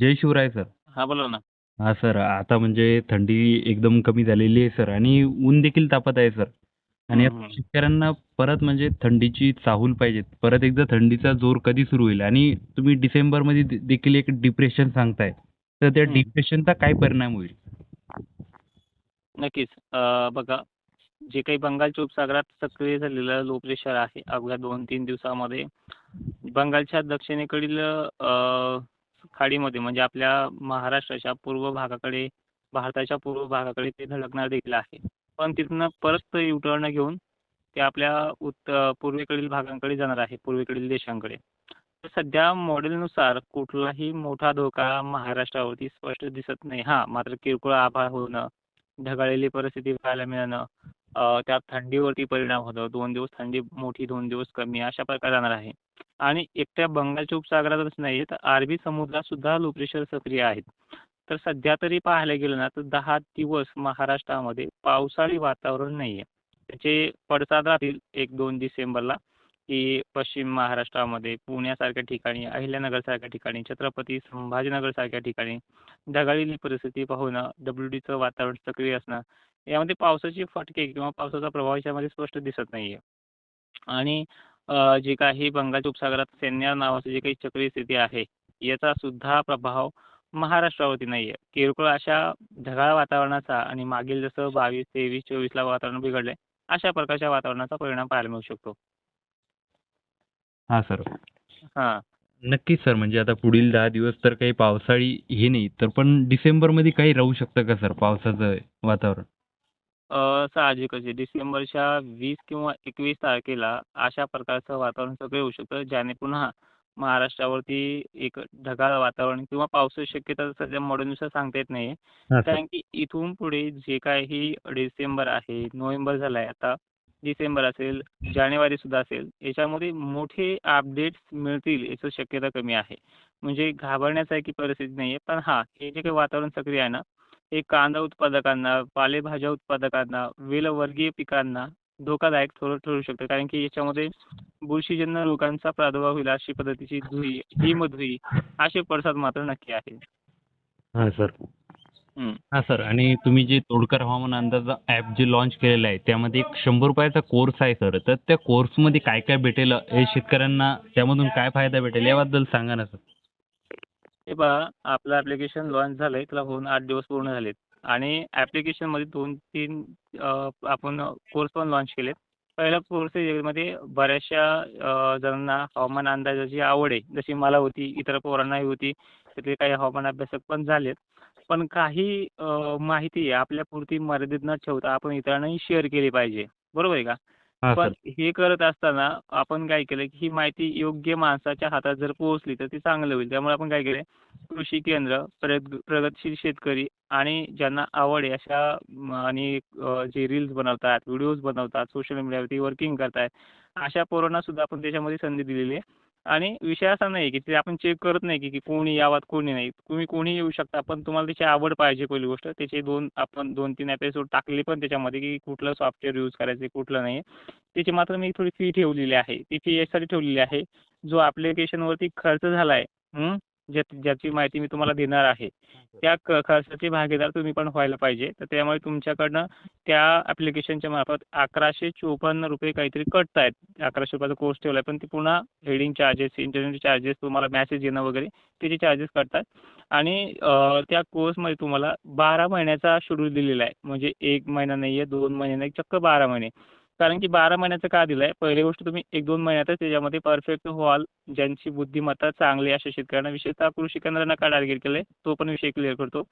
जय Shivray sir. हा बोला ना. हा सर आता म्हणजे थंडी एकदम कमी झालेली आहे सर आणि ऊन देखील तापत आहे सर. आणि हम्म, आता हम्म. शेतकऱ्यांना परत म्हणजे थंडीची चाहूल पाहिजे परत एकदा थंडीचा जोर कधी सुरू होईल? आणि तुम्ही डिसेंबरमध्ये दे- देखील एक डिप्रेशन सांगताय. तर त्या हम्म. डिप्रेशनचा काय परिणाम होईल? नक्कीच. अं, बघा जे काही बंगालच्या उपसागरात सक्रिय झालेलं लो प्रेशर आहे अवघ्या दोन तीन दिवसामध्ये. बंगालच्या दक्षिणेकडील अं, खाडीमध्ये म्हणजे आपल्या महाराष्ट्राच्या पूर्व भागाकडे भारताच्या पूर्व भागाकडे ते धडकणार देखील आहे. पण तिथून परत युटर्न घेऊन ते आपल्या उत्त पूर्वेकडील भागांकडे जाणार आहे पूर्वेकडील देशांकडे. तर सध्या मॉडेलनुसार कुठलाही मोठा धोका महाराष्ट्रावरती स्पष्ट दिसत नाही. हां मात्र किरकोळ आभाळ होणं ढगाळलेली परिस्थिती पाहायला मिळणं त्यात थंडीवरती परिणाम होतो. दोन दिवस थंडी मोठी दोन दिवस कमी अशा प्रकारे जाणार आहे. आणि एकट्या बंगालच्या उपसागरातच नाही तर अरबी समुद्रात सुद्धा लो प्रेशर सक्रिय आहेत. तर सध्या तरी पाहायला गेलं ना तर दहा दिवस महाराष्ट्रामध्ये पावसाळी वातावरण नाही आहे त्याचे पडसाद राहतील एक दोन डिसेंबरला की पश्चिम महाराष्ट्रामध्ये पुण्यासारख्या ठिकाणी अहिल्यानगरसारख्या ठिकाणी छत्रपती संभाजीनगरसारख्या ठिकाणी ढगाळलेली परिस्थिती पाहून डब्ल्यू डीचं वातावरण सक्रिय असणं यामध्ये पावसाचे फटके किंवा पावसाचा प्रभाव याच्यामध्ये स्पष्ट दिसत नाही आहे आणि जे काही बंगालच्या उपसागरात सैन्य नावाची जी काही चक्रीय स्थिती आहे याचा सुद्धा प्रभाव महाराष्ट्रावरती नाही आहे किरकोळ अशा ढगाळ वातावरणाचा आणि मागील जसं बावीस तेवीस चोवीसला वातावरण बिघडलंय अशा प्रकारच्या वातावरणाचा परिणाम पाहायला मिळू शकतो. हा सर. हां. नक्कीच सर. म्हणजे आता पुढील दहा दिवस तर काही पावसाळी हे नाही तर पण डिसेंबरमध्ये काही राहू शकतं का सर पावसाचं वातावरण? साहजिकच आहे. डिसेंबरच्या वीस किंवा एकवीस तारखेला अशा प्रकारचं वातावरण सगळं येऊ शकतं ज्याने पुन्हा महाराष्ट्रावरती एक ढगाळ वातावरण किंवा पावसाची शक्यता सध्या मॉडेलनुसार सांगता येत नाही कारण की इथून पुढे जे काही डिसेंबर आहे नोव्हेंबर झाला आहे आता डिसेंबर असेल जानेवारी सुद्धा असेल याच्यामध्ये मोठे अपडेट्स मिळतील याची शक्यता कमी आहे. म्हणजे घाबरण्यासारखी परिस्थिती नाही आहे पण हां हे जे काही वातावरण सक्रिय आहे ना हे कांदा उत्पादकांना पालेभाज्या उत्पादकांना वेलवर्गीय पिकांना धोकादायक थोडं ठरू शकतं. कारण की याच्यामध्ये बुरशीजन्य रोगांचा प्रादुर्भाव होईल अशी पद्धतीची धुई हिमधुई असे पडसाद मात्र नक्की आहे. हा सर. हं. हा सर. आणि तुम्ही जे तोडकर हवामान अंदाज ॲप जे लॉन्च केलेलं आहे त्यामध्ये एक शंभर रुपयाचा कोर्स आहे सर. तर त्या कोर्समध्ये काय काय भेटेल हे शेतकऱ्यांना त्यामधून काय फायदा भेटेल याबद्दल सांगा ना सर. हे पहा आपलं ॲप्लिकेशन लॉन्च झालं आहे त्याला होऊन आठ दिवस पूर्ण झालेत. आणि ॲप्लिकेशनमध्ये दोन तीन आपण कोर्स पण लॉन्च केलेत. पहिला कोर्स यामध्ये बऱ्याचशा जणांना हवामान अंदाजाची आवड आहे. जशी मला होती इतर पोरांनाही होती त्यातले काही हवामान अभ्यासक पण झालेत. पण काही माहिती आपल्यापुरती मर्यादित न ठेवता आपण इतरांनाही शेअर केली पाहिजे. बरोबर आहे का? हा पण सर. हे करत असताना आपण काय केलं की ही माहिती योग्य माणसाच्या हातात जर पोहोचली तर ती चांगलं होईल. त्यामुळे आपण काय केलं कृषी केंद्र प्रग प्रगतशील शेतकरी आणि ज्यांना आवड आहे अशा म, आणि अ, जे रील्स बनवतात व्हिडिओज बनवतात सोशल मीडियावरती वर्किंग करतायत अशा पोरांना सुद्धा आपण त्याच्यामध्ये संधी दिलेली आहे. आणि विषय असा नाही की ते आपण चेक करत नाही की की कोणी यावात कोणी नाही. तुम्ही कोणी येऊ शकता पण तुम्हाला त्याची आवड पाहिजे पहिली गोष्ट. त्याचे दोन आपण दोन तीन एपिसोड टाकले पण त्याच्यामध्ये की कुठलं सॉफ्टवेअर यूज करायचं कुठलं नाही त्याची मात्र मी थोडी फी ठेवलेली आहे. ती फी यासाठी ठेवलेली आहे. जो ॲप्लिकेशनवरती खर्च झाला आहे ज्या ज्याची माहिती मी तुम्हाला देणार आहे त्या क खर्चाचे भागीदार तुम्ही पण व्हायला पाहिजे. तर त्यामुळे तुमच्याकडनं त्या ॲप्लिकेशनच्या मार्फत अकराशे चोपन्न रुपये काहीतरी कट आहेत अकराशे रुपयाचा कोर्स ठेवला आहे पण ते पुन्हा हेडिंग चार्जेस इंटरनेट चार्जेस तुम्हाला मॅसेज येणं वगैरे त्याचे चार्जेस कटतात. आणि त्या कोर्समध्ये तुम्हाला बारा महिन्याचा शेड्यूल दिलेला आहे. म्हणजे एक महिना नाही आहे दोन महिने नाही चक्क बारा महिने. कारण की बारा महिन्याचं का दिलं आहे पहिली गोष्ट तुम्ही एक दोन महिन्यातच त्याच्यामध्ये परफेक्ट व्हाल. ज्यांची बुद्धिमत्ता चांगली अशा शेतकऱ्यांना विशेषतः कृषी केंद्रांना का टार्गेट केलं आहे तो पण विषय क्लिअर करतो.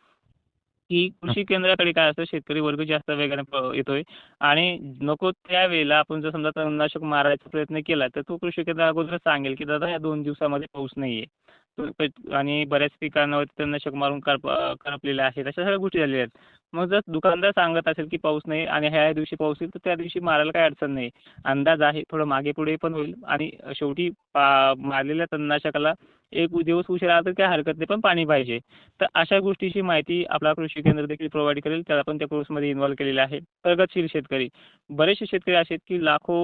की कृषी केंद्राकडे काय असतं? शेतकरी वर्ग जास्त वेगाने येतोय. आणि नको त्यावेळेला आपण जर समजा तणनाशक मारायचा प्रयत्न केला तर तो कृषी केंद्र अगोदर सांगेल की दादा या दोन दिवसामध्ये पाऊस नाही आहे आणि बऱ्याच पिकांवर तणनाशक मारून करप करपलेले आहेत. अशा सगळ्या गोष्टी झालेल्या आहेत. मग जर दुकानदार सांगत असेल की पाऊस नाही आणि ह्या दिवशी पाऊस येईल तर त्या दिवशी मारायला काही अडचण नाही. अंदाज आहे थोडं मागे पुढे पण होईल. आणि शेवटी पा मारलेल्या तणनाशकाला एक दिवस उशीर आला तर काही हरकत नाही पण पाणी पाहिजे. तर अशा गोष्टीची माहिती आपला कृषी केंद्र देखील प्रोव्हाइड करेल. त्याला पण त्या कोर्समध्ये इन्व्हॉल्व केलेले आहे. प्रगतशील शेतकरी. बरेचसे शेतकरी असे आहेत की लाखो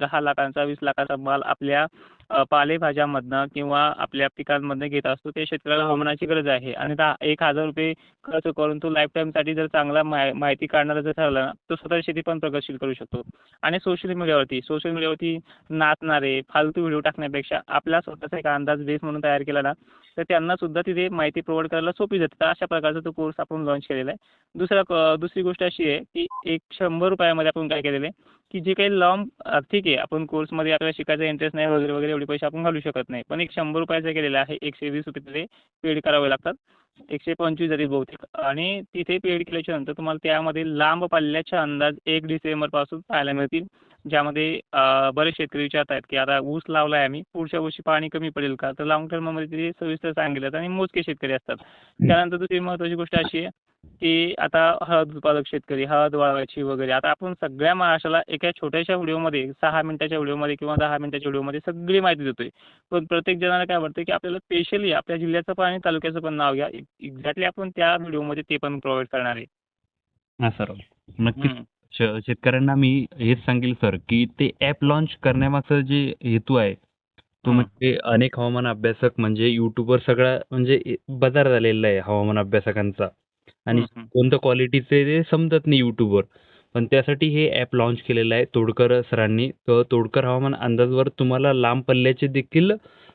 दहा लाखांचा वीस लाखाचा माल आपल्या पालेभाज्यामधनं किंवा आपल्या पिकांमधनं घेत असतो. ते शेतकऱ्याला हवामानाची गरज आहे. आणि दहा एक हजार रुपये खर्च करून तो लाईफ टाईमसाठी जर चांगला माहि माहिती काढणारा जर ठरला ना तो स्वतः शेती पण प्रगतशील करू शकतो. आणि सोशल मीडियावरती सोशल मीडियावरती नाचणारे फालतू व्हिडिओ टाकण्यापेक्षा आपला स्वतःचा एक अंदाज बेस म्हणून तयार केला ना तर त्यांना सुद्धा तिथे माहिती प्रोव्हाइड करायला सोपी जाते. तर अशा प्रकारचा तो कोर्स आपण लॉन्च केलेला आहे. दुसरा दुसरी गोष्ट अशी आहे की एक शंभर रुपयामध्ये आपण काय केलेलं आहे? की जे काही लांब ठीक आहे आपण कोर्समध्ये आपल्याला शिकायचा इंटरेस्ट नाही वगैरे वगैरे एवढे पैसे आपण घालू शकत नाही. पण एक शंभर रुपयाचं केलेलं आहे एकशे वीस रुपये तिथे पेड करावे लागतात. एकशे पंचवीस जरी बहुतेक. आणि तिथे पेड केल्याच्यानंतर तुम्हाला त्यामध्ये लांब पल्ल्याच्या अंदाज एक डिसेंबरपासून पाहायला मिळतील. ज्यामध्ये बरेच शेतकरी विचारत आहेत की आता ऊस लावला आहे आम्ही पुढच्या वर्षी पाणी कमी पडेल का? तर लॉंग टर्ममध्ये ते सविस्तर सांगितलं आणि मोजके शेतकरी असतात. त्यानंतर दुसरी महत्त्वाची गोष्ट अशी आहे की आता हळद उत्पादक शेतकरी हळद वाळवायची वगैरे आता आपण सगळ्या महाराष्ट्राला एका छोट्याशा व्हिडिओमध्ये सहा मिनिटाच्या व्हिडिओमध्ये किंवा दहा मिनिटाच्या व्हिडिओमध्ये सगळी माहिती देतोय. पण प्रत्येक जणाला काय वाटतं की आपल्याला स्पेशली आपल्या जिल्ह्याचं पण आणि तालुक्याचं पण नाव घ्या. एक्झॅक्टली आपण त्या व्हिडिओमध्ये ते पण प्रोव्हाइड करणार आहे. हा सर. नक्कीच. शेतकऱ्यांना मी हेच सांगेल सर की ते ॲप लॉन्च करण्यामागचा जे हेतू आहे तो. म्हणजे अनेक हवामान अभ्यासक म्हणजे युट्यूबवर सगळा म्हणजे बाजार झालेला आहे हवामान अभ्यासकांचा. आणि. कोणत्या क्वालिटीचे ते समजत नाही युट्यूबवर पण त्यासाठी हे ॲप लॉन्च केलेलं आहे तोडकर सरांनी. तर तोडकर हवामान अंदाजवर तुम्हाला लांब पल्ल्याचे देखील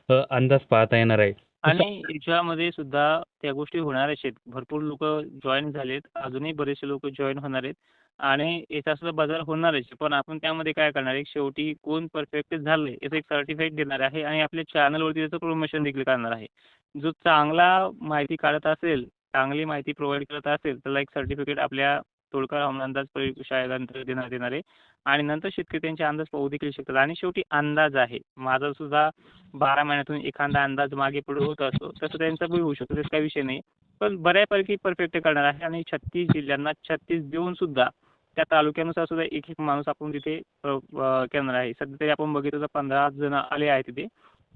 अंदाज पाहता येणार आहे. आणि याच्यामध्ये सुद्धा त्या गोष्टी होणार आहेत. भरपूर लोक जॉईन झालेत. अजूनही बरेचसे लोक जॉईन होणार आहेत. आणि याचा सुद्धा बाजार होणार आहे. पण आपण त्यामध्ये काय करणार आहे? शेवटी कोण परफेक्ट झालंय याचं एक सर्टिफिकेट देणार आहे आणि आपल्या चॅनलवरती त्याचं प्रमोशन देखील करणार आहे. जो चांगला माहिती काढत असेल चांगली माहिती प्रोव्हाइड करत असेल त्याला एक सर्टिफिकेट आपल्या तोडकर हवामान अंदाज प्रयोगशाळेनंतर देण्यात येणार आहे. आणि नंतर शेतकरी त्यांचे अंदाज पाहू देखील शकतात. आणि शेवटी अंदाज आहे. माझा सुद्धा बारा महिन्यातून एखादा अंदाज मागे पुढे होत असतो तसं त्यांचा बी होऊ शकतो. त्याचा काही विषय नाही. पण बऱ्यापैकी परफेक्ट करणार आहे. आणि छत्तीस जिल्ह्यांना छत्तीस देऊन सुद्धा त्या तालुक्यानुसार सुद्धा एक एक माणूस आपण तिथे करणार आहे. सध्या तरी आपण बघितलं तर पंधरा जण आले आहेत तिथे.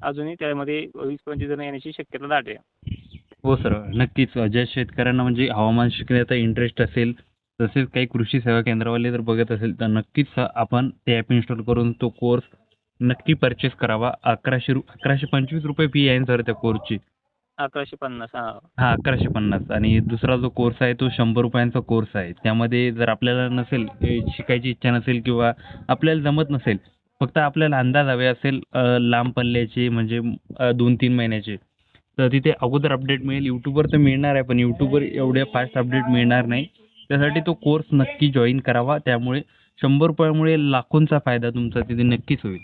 अजूनही त्यामध्ये वीस पंचवीस जण येण्याची शक्यता दाट आहे. हो सर. नक्कीच. ज्या शेतकऱ्यांना म्हणजे हवामान शिकण्याचा इंटरेस्ट असेल तसेच काही कृषी सेवा केंद्रावाले जर बघत असेल तर नक्कीच आपण ते ॲप इन्स्टॉल करून तो कोर्स नक्की परचेस करावा. अकराशे रु अकराशे पंचवीस रुपये फी आहे सर त्या कोर्सची अकराशे पन्नास हा. हा अकराशे पन्नास. आणि दुसरा जो कोर्स आहे तो शंभर रुपयांचा कोर्स आहे. त्यामध्ये जर आपल्याला नसेल शिकायची इच्छा नसेल किंवा आपल्याला जमत नसेल फक्त आपल्याला अंदाज हवे असेल लांब पल्ल्याचे म्हणजे दोन तीन महिन्याचे तर तिथे अगोदर अपडेट मिळेल. यूट्यूबवर तर मिळणार आहे पण यूट्यूबवर एवढ्या फास्ट अपडेट मिळणार नाही. त्यासाठी तो कोर्स नक्की जॉईन करावा. त्यामुळे शंभर रुपयामुळे लाखोंचा फायदा तुमचा तिथे नक्कीच होईल.